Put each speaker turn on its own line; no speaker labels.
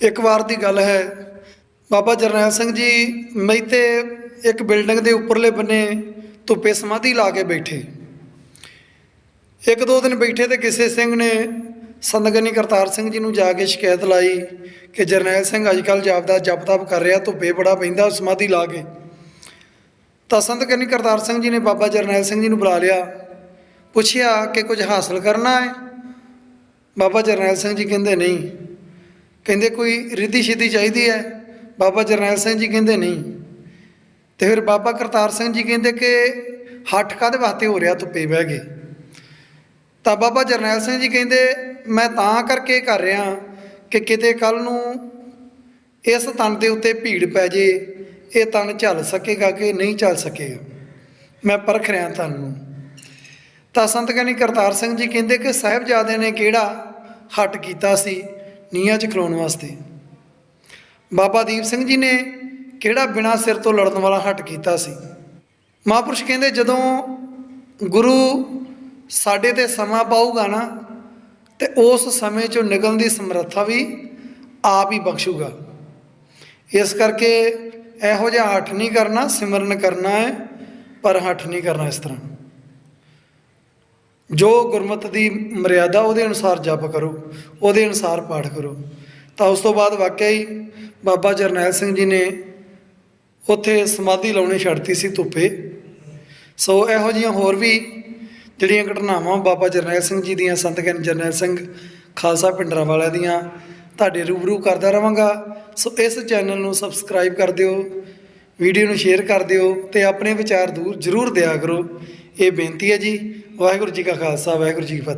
ਇੱਕ ਵਾਰ ਦੀ ਗੱਲ ਹੈ। ਬਾਬਾ ਜਰਨੈਲ ਸਿੰਘ ਜੀ ਮਈਤੇ ਇੱਕ ਬਿਲਡਿੰਗ ਦੇ ਉੱਪਰਲੇ ਬੰਨੇ ਧੁੱਪੇ ਸਮਾਧੀ ਲਾ ਕੇ ਬੈਠੇ। ਇੱਕ ਦੋ ਦਿਨ ਬੈਠੇ ਤੇ ਕਿਸੇ ਸਿੰਘ ਨੇ ਸੰਦਗਨੀ ਕਰਤਾਰ ਸਿੰਘ ਜੀ ਨੂੰ ਜਾ ਕੇ ਸ਼ਿਕਾਇਤ ਲਾਈ ਕਿ ਜਰਨੈਲ ਸਿੰਘ ਅੱਜ ਕੱਲ੍ਹ ਜਾਪਦਾ ਜਪ ਤਪ ਕਰ ਰਿਹਾ, ਧੁੱਪੇ ਬੜਾ ਪੈਂਦਾ ਸਮਾਧੀ ਲਾ ਕੇ। ਤਾਂ ਸੰਦਗਨੀ ਕਰਤਾਰ ਸਿੰਘ ਜੀ ਨੇ ਬਾਬਾ ਜਰਨੈਲ ਸਿੰਘ ਜੀ ਨੂੰ ਬੁਲਾ ਲਿਆ। ਪੁੱਛਿਆ ਕਿ ਕੁਝ ਹਾਸਲ ਕਰਨਾ ਹੈ? ਬਾਬਾ ਜਰਨੈਲ ਸਿੰਘ ਜੀ ਕਹਿੰਦੇ, ਨਹੀਂ। ਕਹਿੰਦੇ ਕੋਈ ਰਿੱਧੀ ਸਿੱਧੀ ਚਾਹੀਦੀ ਹੈ? ਬਾਬਾ ਜਰਨੈਲ ਸਿੰਘ ਜੀ ਕਹਿੰਦੇ ਨਹੀਂ। ਤੇ ਫਿਰ ਬਾਬਾ ਕਰਤਾਰ ਸਿੰਘ ਜੀ ਕਹਿੰਦੇ ਕਿ ਹੱਠ ਕਾਹਦੇ ਵਾਸਤੇ ਹੋ ਰਿਹਾ ਧੁੱਪੇ ਬਹਿ ਕੇ? ਤਾਂ ਬਾਬਾ ਜਰਨੈਲ ਸਿੰਘ ਜੀ ਕਹਿੰਦੇ, ਮੈਂ ਤਾਂ ਕਰਕੇ ਕਰ ਰਿਹਾ ਕਿ ਕਿਤੇ ਕੱਲ ਨੂੰ ਇਸ ਤਨ ਦੇ ਉੱਤੇ ਭੀੜ ਪੈ ਜੇ, ਇਹ ਤਨ ਝੱਲ ਸਕੇਗਾ ਕਿ ਨਹੀਂ ਝੱਲ ਸਕੇਗਾ? ਮੈਂ ਪਰਖ ਰਿਹਾ ਤਨ ਨੂੰ। ਤਾਂ ਸੰਤ ਗਿਆਨੀ ਕਰਤਾਰ ਸਿੰਘ ਜੀ ਕਹਿੰਦੇ ਕਿ ਸਾਹਿਬਜ਼ਾਦੇ ਨੇ ਕਿਹੜਾ ਹੱਟ ਕੀਤਾ ਸੀ? ਨੀਹਾਂ 'ਚ ਖਲੋਣ ਵਾਸਤੇ। ਬਾਬਾ ਦੀਪ ਸਿੰਘ ਜੀ ਨੇ ਕਿਹੜਾ ਬਿਨਾਂ ਸਿਰ ਤੋਂ ਲੜਨ ਵਾਲਾ ਹੱਟ ਕੀਤਾ ਸੀ? ਮਹਾਂਪੁਰਸ਼ ਕਹਿੰਦੇ, ਜਦੋਂ ਗੁਰੂ ਸਾਡੇ ਤੇ ਸਮਾਂ ਪਾਊਗਾ ਨਾ, ਤੇ ਉਸ ਸਮੇਂ ਚੋਂ ਨਿਕਲਣ ਦੀ ਸਮਰੱਥਾ ਵੀ ਆਪ ਹੀ ਬਖਸ਼ੂਗਾ। ਇਸ ਕਰਕੇ ਇਹੋ ਜਿਹਾ ਹੱਠ ਨਹੀਂ ਕਰਨਾ, ਸਿਮਰਨ ਕਰਨਾ ਹੈ, ਪਰ ਹੱਠ ਨਹੀਂ ਕਰਨਾ ਇਸ ਤਰ੍ਹਾਂ। ਜੋ ਗੁਰਮਤ ਦੀ ਮਰਿਆਦਾ ਉਹਦੇ ਅਨੁਸਾਰ ਜਪ ਕਰੋ, ਉਹਦੇ ਅਨੁਸਾਰ ਪਾਠ ਕਰੋ। ਤਾਂ ਉਸ ਤੋਂ ਬਾਅਦ ਵਾਕਿਆ ਹੀ ਬਾਬਾ ਜਰਨੈਲ ਸਿੰਘ ਜੀ ਨੇ ਉੱਥੇ ਸਮਾਧੀ ਲਾਉਣੀ ਛੱਡਤੀ ਸੀ ਧੁੱਪੇ। ਸੋ ਇਹੋ ਜਿਹੀਆਂ ਹੋਰ ਵੀ ਜਿਹੜੀਆਂ ਘਟਨਾਵਾਂ ਬਾਬਾ ਜਰਨੈਲ ਸਿੰਘ ਜੀ ਦੀਆਂ, ਸੰਤ ਗਿਆਨੀ ਜਰਨੈਲ ਸਿੰਘ ਖਾਲਸਾ ਪਿੰਡਰਾਂ ਵਾਲਿਆਂ ਦੀਆਂ, ਤੁਹਾਡੇ ਰੂਬਰੂ ਕਰਦਾ ਰਵਾਂਗਾ। ਸੋ ਇਸ ਚੈਨਲ ਨੂੰ ਸਬਸਕ੍ਰਾਈਬ ਕਰ ਦਿਓ ਵੀਡੀਓ ਨੂੰ ਸ਼ੇਅਰ ਕਰ ਦਿਓ ਤੇ ਆਪਣੇ ਵਿਚਾਰ ਦੂਰ ਜ਼ਰੂਰ ਦਿਆ ਕਰੋ। ਇਹ ਬੇਨਤੀ ਹੈ ਜੀ। ਵਾਹਿਗੁਰੂ ਜੀ ਕਾ ਖਾਲਸਾ, ਵਾਹਿਗੁਰੂ ਜੀ ਕੀ ਫਤਿਹ।